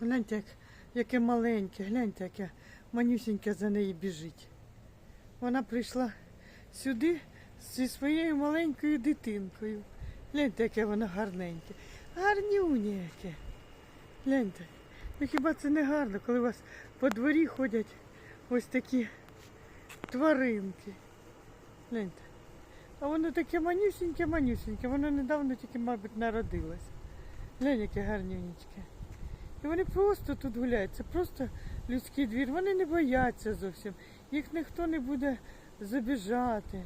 Гляньте, як, яке маленьке, гляньте, яке манюсіньке за неї біжить. Вона прийшла сюди зі своєю маленькою дитинкою. Гляньте, яке воно гарненьке. Гарнюнє яке. Гляньте. Ну хіба це не гарно, коли у вас по дворі ходять ось такі тваринки. Гляньте. А воно таке манюсіньке, манюсіньке. Воно недавно тільки, мабуть, народилось. Глянь, яке гарнюнечке. І вони просто тут гуляють. Це просто людський двір. Вони не бояться зовсім. Їх ніхто не буде забіжати.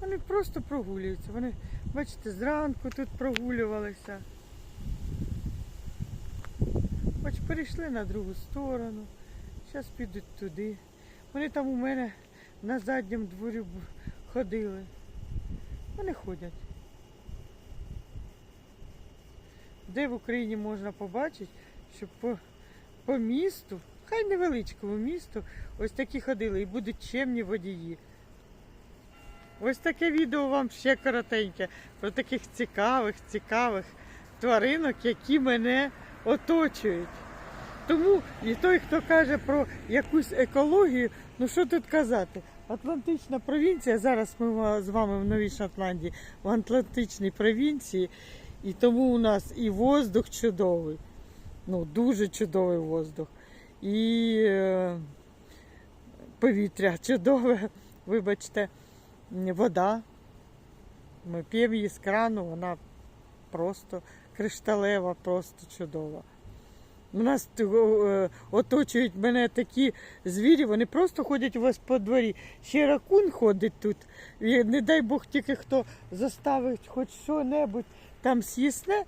Вони просто прогулюються. Вони, бачите, зранку тут прогулювалися. Бач, перейшли на другу сторону. Зараз підуть туди. Вони там у мене на задньому дворі ходили. Вони ходять. Де в Україні можна побачити, щоб по, по місту, хай невеличкому місту, ось такі ходили і будуть чемні водії. Ось таке відео вам ще коротеньке про таких цікавих, цікавих тваринок, які мене оточують. Тому і той, хто каже про якусь екологію, ну що тут казати? Атлантична провінція, зараз ми з вами в Новій Шотландії, в Атлантичній провінції, і тому у нас і воздух чудовий, ну дуже чудовий воздух, і е, повітря чудове, вибачте, вода. Ми п'ємо її з крану, вона просто кришталева, просто чудова. У нас оточують мене такі звірі, вони просто ходять у вас по дворі. Ще ракун ходить тут. І не дай Бог тільки хто заставить хоч що-небудь там з'їсне,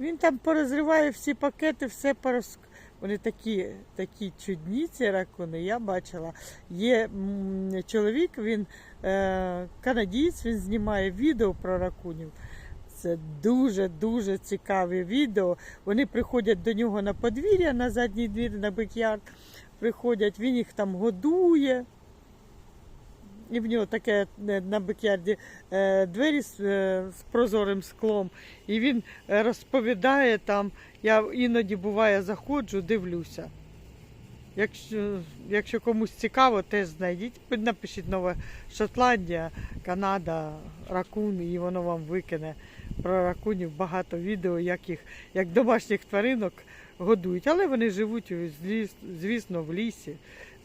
він там порозриває всі пакети, все порозк... Вони такі, такі чудні, ці ракуни, я бачила. Є чоловік, він е, канадієць, він знімає відео про ракунів. Це дуже-дуже цікаве відео. Вони приходять до нього на подвір'я, на задній двір, на бекярд. Приходять, він їх там годує. І в нього таке е, на бекярді е, двері з, е, з прозорим склом. І він розповідає там, я іноді буває заходжу, дивлюся. Якщо, якщо комусь цікаво, теж знайдіть, напишіть Нова Шотландія, Канада, ракун, і воно вам викине про ракунів багато відео, як їх, як домашніх тваринок годують. Але вони живуть, звісно, в лісі.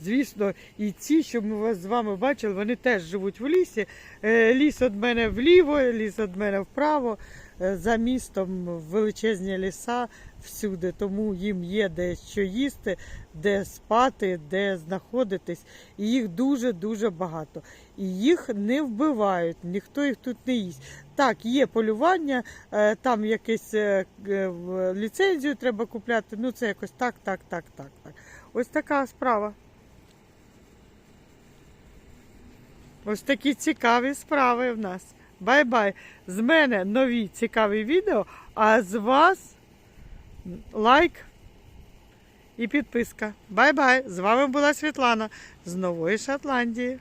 Звісно, і ці, що ми вас з вами бачили, вони теж живуть в лісі. Е, Ліс від мене вліво, ліс від мене вправо. Е, За містом величезні ліса всюди, тому їм є де що їсти, де спати, де знаходитись. І їх дуже-дуже багато. І їх не вбивають, ніхто їх тут не їсть. Так, є полювання, е, там якесь ліцензію треба купляти. Ну це якось так, так, так, так, так. Ось така справа. Ось такі цікаві справи в нас. Бай-бай. З мене нові цікаві відео, а з вас лайк і підписка. Бай-бай! З вами була Світлана з Нової Шотландії.